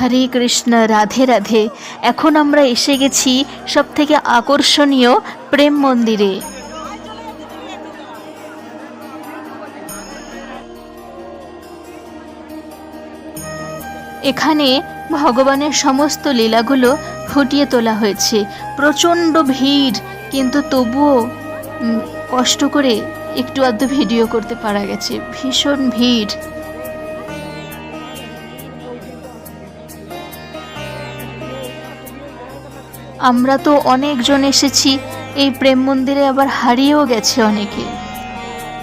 হরে কৃষ্ণ, রাধে রাধে। এখন আমরা এসে গেছি সব থেকে আকর্ষণীয় প্রেম মন্দিরে। এখানে ভগবানের সমস্ত লীলাগুলো ফুটিয়ে তোলা হয়েছে। প্রচণ্ড ভিড়, কিন্তু তবুও কষ্ট করে একটু আধটু ভিডিও করতে পারা গেছে। ভীষণ ভিড়। আমরা তো অনেকজন এসেছি, এই প্রেম মন্দিরে আবার হারিয়েও গেছে অনেকে।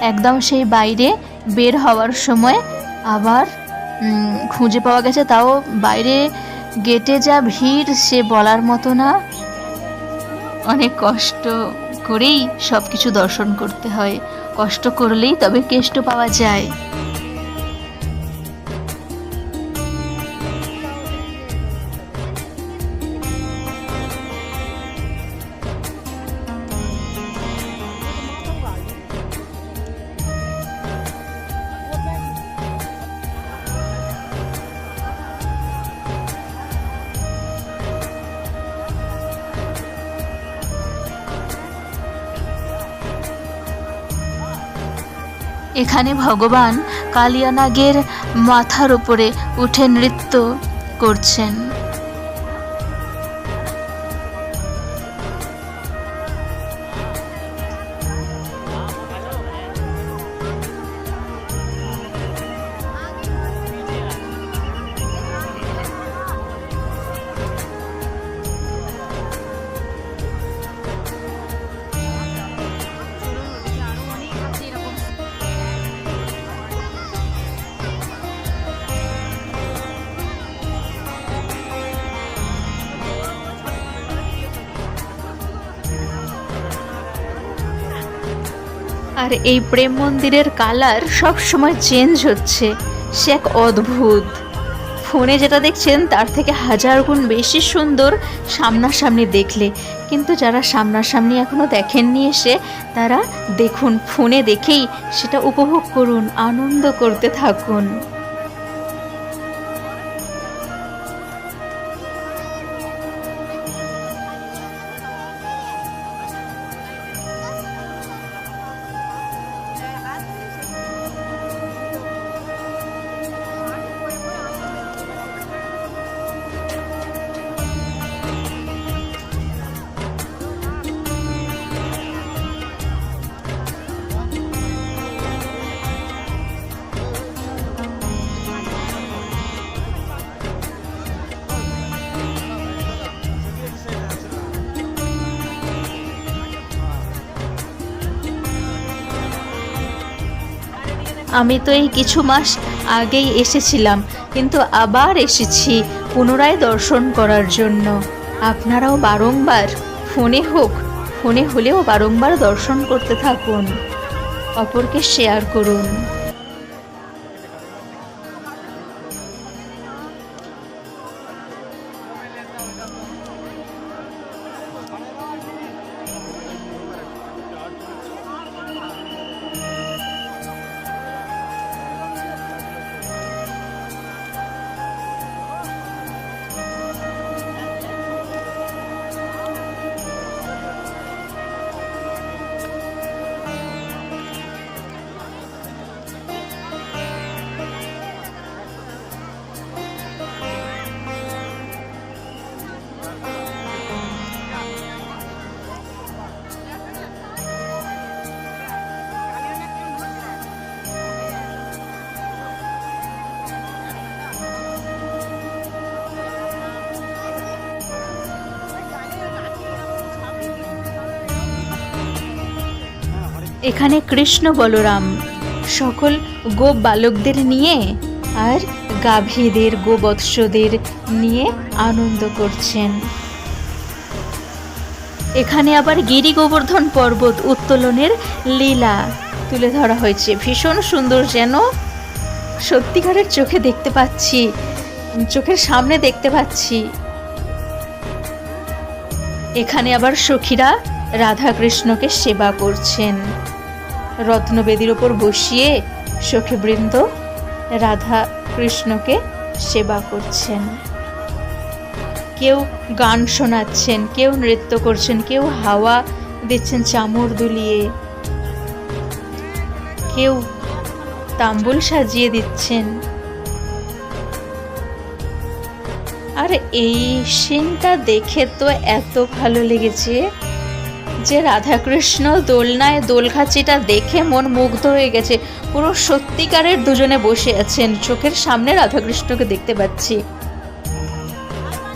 একদম সেই বাইরে বের হওয়ার সময় আবার খুঁজে পাওয়া গেছে, তাও বাইরে গেটে যা ভিড়, সে বলার মতো না। অনেক কষ্ট করেই সব কিছু দর্শন করতে হয়। কষ্ট করলেই তবে কেষ্ট পাওয়া যায়। এখানে ভগবান কালিয়ানাগের মাথার উপরে উঠে নৃত্য করছেন। আর এই প্রেম মন্দিরের কালার সব সময় চেঞ্জ হচ্ছে। সে এক অদ্ভুত। ফোনে যেটা দেখছেন, তার থেকে হাজার গুণ বেশি সুন্দর সামনাসামনি দেখলে। কিন্তু যারা সামনাসামনি এখনও দেখেননি এসে, তারা দেখুন, ফোনে দেখেই সেটা উপভোগ করুন, আনন্দ করতে থাকুন। আমি তো এই কিছু মাস আগেই এসেছিলাম, কিন্তু আবার এসেছি পুনরায় দর্শন করার জন্য। আপনারাও বারংবার, ফোনে হোক, ফোনে হলেও বারংবার দর্শন করতে থাকুন। অপরকে শেয়ার করুন। এখানে কৃষ্ণ বলরাম। সকল গো বালকদের নিয়ে আর গাভীদের, গোবৎসদের নিয়ে আনন্দ করছেন। এখানে আবার গিরি গোবর্ধন পর্বত উত্তোলনের লীলা তুলে ধরা হয়েছে। ভীষণ সুন্দর যেন সত্যিকারের চোখে দেখতে পাচ্ছি, চোখের সামনে দেখতে পাচ্ছি। এখানে আবার সখীরা রাধা কৃষ্ণকে সেবা করছেন। রত্নবেদির ওপর বসিয়ে সখীবৃন্দ রাধা কৃষ্ণকে সেবা করছেন। কেউ গান শোনাচ্ছেন, কেউ নৃত্য করছেন, কেউ হাওয়া দিচ্ছেন চামর দুলিয়ে। কেউ তাম্বুল সাজিয়ে দিচ্ছেন। আর এই সিনটা দেখে তো এত ভালো লেগেছে। যে রাধাকৃষ্ণ দোলনায় দোলখাচিটা দেখে মন মুগ্ধ হয়ে গেছে। পুরো সত্যিকারের দুজনে বসে আছেন। চোখের সামনে রাধাকৃষ্ণকে দেখতে পাচ্ছি।